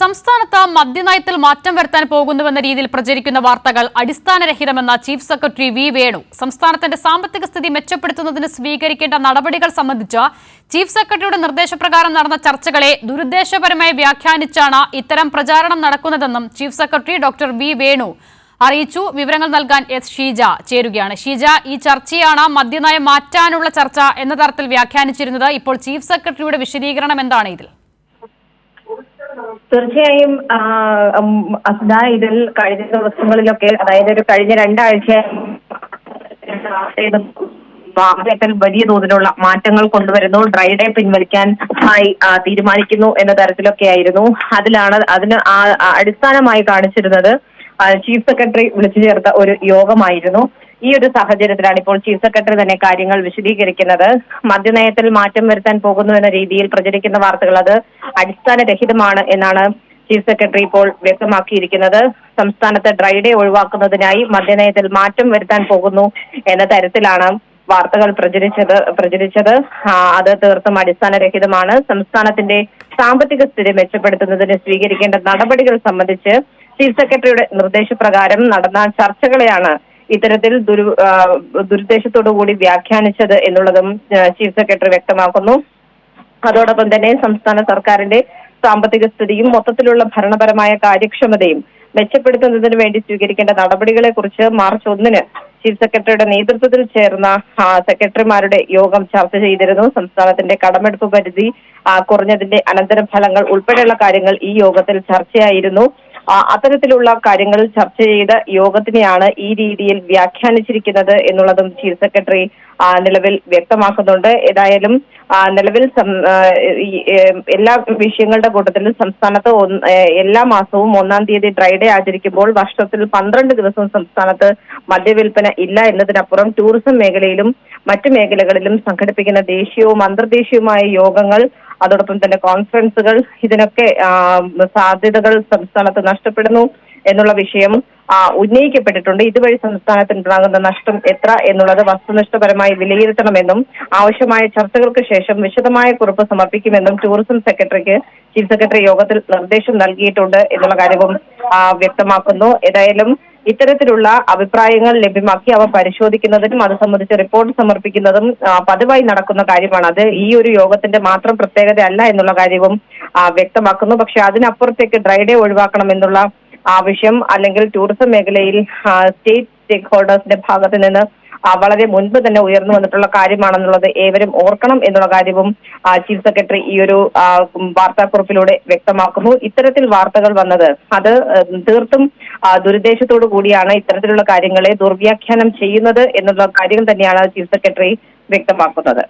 സംസ്ഥാനത്ത് മദ്യനയത്തിൽ മാറ്റം വരുത്താൻ പോകുന്നുവെന്ന രീതിയിൽ പ്രചരിക്കുന്ന വാർത്തകൾ അടിസ്ഥാനരഹിതമെന്ന ചീഫ് സെക്രട്ടറി വി വേണു. സംസ്ഥാനത്തിന്റെ സാമ്പത്തിക സ്ഥിതി മെച്ചപ്പെടുത്തുന്നതിന് സ്വീകരിക്കേണ്ട നടപടികൾ സംബന്ധിച്ച് ചീഫ് സെക്രട്ടറിയുടെ നിർദ്ദേശപ്രകാരം നടന്ന ചർച്ചകളെ ദുരുദ്ദേശപരമായി വ്യാഖ്യാനിച്ചാണ് ഇത്തരം പ്രചാരണം നടക്കുന്നതെന്നും chief secretary doctor V Venu അറിയിച്ചു. വിവരങ്ങൾ നൽകാൻ എസ് ഷീജ ചേരുകയാണ്. ഷീജ ഈ ചർച്ചയാണ് മദ്യനയം മാറ്റാനുള്ള ചർച്ച എന്ന തരത്തിൽ വ്യാഖ്യാനിച്ചിരുന്നത്. ഇപ്പോൾ ചീഫ് സെക്രട്ടറിയുടെ വിശദീകരണം എന്താണ് ഇതിൽ? തീർച്ചയായും അസ്ദ ഇതിൽ കഴിഞ്ഞ ദിവസങ്ങളിലൊക്കെ അതായത് ഒരു കഴിഞ്ഞ രണ്ടാഴ്ച വാഹനത്തിൽ വലിയ തോതിലുള്ള മാറ്റങ്ങൾ കൊണ്ടുവരുന്നു. ഡ്രൈ ഡേ പിൻവലിക്കാൻ ആയി തീരുമാനിക്കുന്നു എന്ന തരത്തിലൊക്കെ ആയിരുന്നു. അതിലാണ് അതിന് അടിസ്ഥാനമായി കാണിച്ചിരുന്നത് ചീഫ് സെക്രട്ടറി വിളിച്ചു ചേർത്ത ഒരു യോഗമായിരുന്നു. ഈ ഒരു സാഹചര്യത്തിലാണ് ഇപ്പോൾ ചീഫ് സെക്രട്ടറി തന്നെ കാര്യങ്ങൾ വിശദീകരിക്കുന്നത്. മദ്യനയത്തിൽ മാറ്റം വരുത്താൻ പോകുന്നു എന്ന രീതിയിൽ പ്രചരിക്കുന്ന വാർത്തകൾ അത് അടിസ്ഥാനരഹിതമാണ് എന്നാണ് ചീഫ് സെക്രട്ടറി ഇപ്പോൾ വ്യക്തമാക്കിയിരിക്കുന്നത്. സംസ്ഥാനത്ത് ഡ്രൈഡേ ഒഴിവാക്കുന്നതിനായി മദ്യനയത്തിൽ മാറ്റം വരുത്താൻ പോകുന്നു എന്ന തരത്തിലാണ് വാർത്തകൾ പ്രചരിച്ചത് പ്രചരിച്ചത്. അത് തീർത്തും അടിസ്ഥാനരഹിതമാണ്. സംസ്ഥാനത്തിന്റെ സാമ്പത്തിക സ്ഥിതി മെച്ചപ്പെടുത്തുന്നതിന് സ്വീകരിക്കേണ്ട നടപടികൾ സംബന്ധിച്ച് ചീഫ് സെക്രട്ടറിയുടെ നിർദ്ദേശപ്രകാരം നടന്ന ചർച്ചകളെയാണ് ഇത്തരത്തിൽ ദുരു ദുരുദ്ദേശത്തോടു കൂടി വ്യാഖ്യാനിച്ചത് എന്നുള്ളതും ചീഫ് സെക്രട്ടറി വ്യക്തമാക്കുന്നു. അതോടൊപ്പം തന്നെ സംസ്ഥാന സർക്കാരിന്റെ സാമ്പത്തിക സ്ഥിതിയും മൊത്തത്തിലുള്ള ഭരണപരമായ കാര്യക്ഷമതയും മെച്ചപ്പെടുത്തുന്നതിന് വേണ്ടി സ്വീകരിക്കേണ്ട നടപടികളെ കുറിച്ച് മാർച്ച് ഒന്നിന് ചീഫ് സെക്രട്ടറിയുടെ നേതൃത്വത്തിൽ ചേർന്ന സെക്രട്ടറിമാരുടെ യോഗം ചർച്ച ചെയ്തിരുന്നു. സംസ്ഥാനത്തിന്റെ കടമെടുപ്പ് പരിധി കുറഞ്ഞതിന്റെ അനന്തരഫലങ്ങൾ ഉൾപ്പെടെയുള്ള കാര്യങ്ങൾ ഈ യോഗത്തിൽ ചർച്ചയായിരുന്നു. അത്തരത്തിലുള്ള കാര്യങ്ങൾ ചർച്ച ചെയ്ത യോഗത്തിനെയാണ് ഈ രീതിയിൽ വ്യാഖ്യാനിച്ചിരിക്കുന്നത് എന്നുള്ളതും ചീഫ് സെക്രട്ടറി നിലവിൽ വ്യക്തമാക്കുന്നുണ്ട്. ഏതായാലും നിലവിൽ എല്ലാ വിഷയങ്ങളുടെ കൂട്ടത്തിലും സംസ്ഥാനത്ത് എല്ലാ മാസവും ഒന്നാം തീയതി ഡ്രൈഡേ ആചരിക്കുമ്പോൾ വർഷത്തിൽ പന്ത്രണ്ട് ദിവസം സംസ്ഥാനത്ത് മദ്യവിൽപ്പന ഇല്ല എന്നതിനപ്പുറം ടൂറിസം മേഖലയിലും മറ്റു മേഖലകളിലും സംഘടിപ്പിക്കുന്ന ദേശീയവും അന്തർദേശീയവുമായ യോഗങ്ങൾ അതോടൊപ്പം തന്നെ കോൺഫറൻസുകൾ ഇതിനൊക്കെ സാധ്യതകൾ സംസ്ഥാനത്ത് നഷ്ടപ്പെടുന്നു എന്നുള്ള വിഷയം ഉന്നയിക്കപ്പെട്ടിട്ടുണ്ട്. ഇതുവഴി സംസ്ഥാനത്തിനുണ്ടാകുന്ന നഷ്ടം എത്ര എന്നുള്ളത് വസ്തുനിഷ്ഠപരമായി വിലയിരുത്തണമെന്നും ആവശ്യമായ ചർച്ചകൾക്ക് ശേഷം വിശദമായ കുറിപ്പ് സമർപ്പിക്കുമെന്നും ടൂറിസം സെക്രട്ടറിക്ക് ചീഫ് സെക്രട്ടറി യോഗത്തിൽ നിർദ്ദേശം നൽകിയിട്ടുണ്ട് എന്നുള്ള കാര്യവും വ്യക്തമാക്കുന്നു. ഏതായാലും ഇത്തരത്തിലുള്ള അഭിപ്രായങ്ങൾ ലഭ്യമാക്കി അവ പരിശോധിക്കുന്നതിനും അത് സംബന്ധിച്ച് റിപ്പോർട്ട് സമർപ്പിക്കുന്നതും പതിവായി നടക്കുന്ന കാര്യമാണ്. അത് ഈ ഒരു യോഗത്തിന്റെ മാത്രം പ്രത്യേകതയല്ല എന്നുള്ള കാര്യവും വ്യക്തമാക്കുന്നു. പക്ഷെ അതിനപ്പുറത്തേക്ക് ഡ്രൈ ഡേ ഒഴിവാക്കണം എന്നുള്ള ആവശ്യം അല്ലെങ്കിൽ ടൂറിസം മേഖലയിൽ സ്റ്റേറ്റ് സ്റ്റേക്ക് ഹോൾഡേഴ്സിന്റെ ഭാഗത്ത് നിന്ന് വളരെ മുൻപ് തന്നെ ഉയർന്നു വന്നിട്ടുള്ള കാര്യമാണെന്നുള്ളത് ഏവരും ഓർക്കണം എന്നുള്ള കാര്യവും ചീഫ് സെക്രട്ടറി ഈ ഒരു വാർത്താക്കുറിപ്പിലൂടെ വ്യക്തമാക്കുന്നു. ഇത്തരത്തിൽ വാർത്തകൾ വന്നത് അത് തീർത്തും ദുരുദ്ദേശത്തോടു കൂടിയാണ് ഇത്തരത്തിലുള്ള കാര്യങ്ങളെ ദുർവ്യാഖ്യാനം ചെയ്യുന്നത് എന്നുള്ള കാര്യം തന്നെയാണ് ചീഫ് സെക്രട്ടറി വ്യക്തമാക്കുന്നത്.